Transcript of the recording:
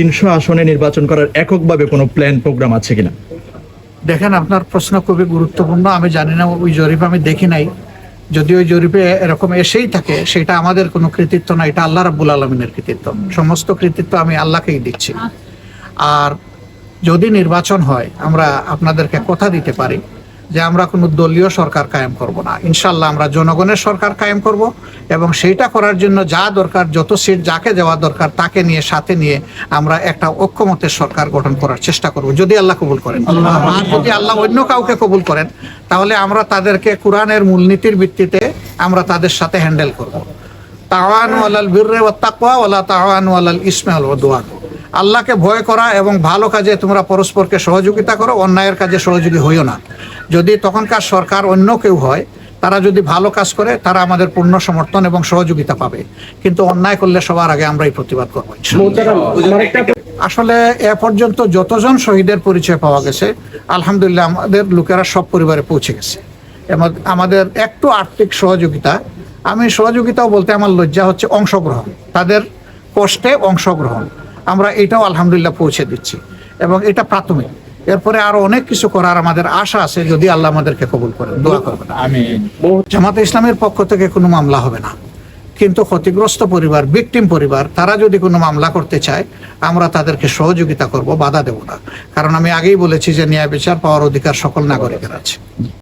তিনশো আসনে নির্বাচন করার এককভাবে কোনো প্ল্যান প্রোগ্রাম আছে কিনা? দেখেন, আপনার প্রশ্ন খুবই গুরুত্বপূর্ণ। আমি জানি না, ওই জরিপ আমি দেখি নাই। যদি ওই জরিপে এরকম এসেই থাকে, সেটা আমাদের কোনো কৃতিত্ব না, এটা আল্লাহ রাব্বুল আলমিনের কৃতিত্ব। সমস্ত কৃতিত্ব আমি আল্লাহকেই দিচ্ছি। আর যদি নির্বাচন হয়, আমরা আপনাদেরকে কথা দিতে পারি। যে আমরা কোনো দলীয় সরকার কায়েম করব না। ইনশাল্লাহ আমরা জনগণের সরকার কায়েম করব এবং সেইটা করার জন্য যা দরকার যত সিট যাকে দেওয়া দরকার তাকে নিয়ে সাথে নিয়ে আমরা একটা ঐক্যমতের সরকার গঠন করার চেষ্টা করব। যদি আল্লাহ কবুল করেন। আর যদি আল্লাহ অন্য কাউকে কবুল করেন তাহলে আমরা তাদেরকে কোরআনের মূলনীতির ভিত্তিতে আমরা তাদের সাথে হ্যান্ডেল করব। তাওয়ানু আলাল বিররে ওয়াত তাকওয়া ওয়ালা তাওয়ানু আলাল ইসমি ওয়াল উদওয়ান। আল্লাহকে ভয় করা এবং ভালো কাজে তোমরা পরস্পরকে সহযোগিতা করো অন্যায়ের কাজে সহযোগী হইও না। যদি তখনকার সরকার অন্য কেউ হয় তারা যদি ভালো কাজ করে তারা আমাদের পূর্ণ সমর্থন এবং সহযোগিতা পাবে। কিন্তু অন্যায় করলে সবার আগে আমরাই প্রতিবাদ করব আসলে এ পর্যন্ত যতজন শহীদের পরিচয় পাওয়া গেছে আলহামদুলিল্লাহ আমাদের লোকেরা সব পরিবারে পৌঁছে গেছে। এবং আমাদের একটু আর্থিক সহযোগিতা। আমি সহযোগিতাও বলতে আমার লজ্জা হচ্ছে অংশগ্রহণ। তাদের কষ্টে অংশগ্রহণ। আমরা এটাও আলহামদুলিল্লাহ পৌঁছে দিচ্ছি। এবং এটা প্রাথমিক। এরপরে আরও অনেক কিছু করার আমাদের আশা আছে যদি আল্লাহ আমাদেরকে কবুল করেন দোয়া করবেন। জামাতে ইসলামের পক্ষ থেকে কোনো মামলা হবে না। কিন্তু ক্ষতিগ্রস্ত পরিবার ভিকটিম পরিবার তারা যদি কোনো মামলা করতে চায় আমরা তাদেরকে সহযোগিতা করব বাধা দেব না। কারণ আমি আগেই বলেছি যে ন্যায় বিচার পাওয়ার অধিকার সকল নাগরিকের আছে।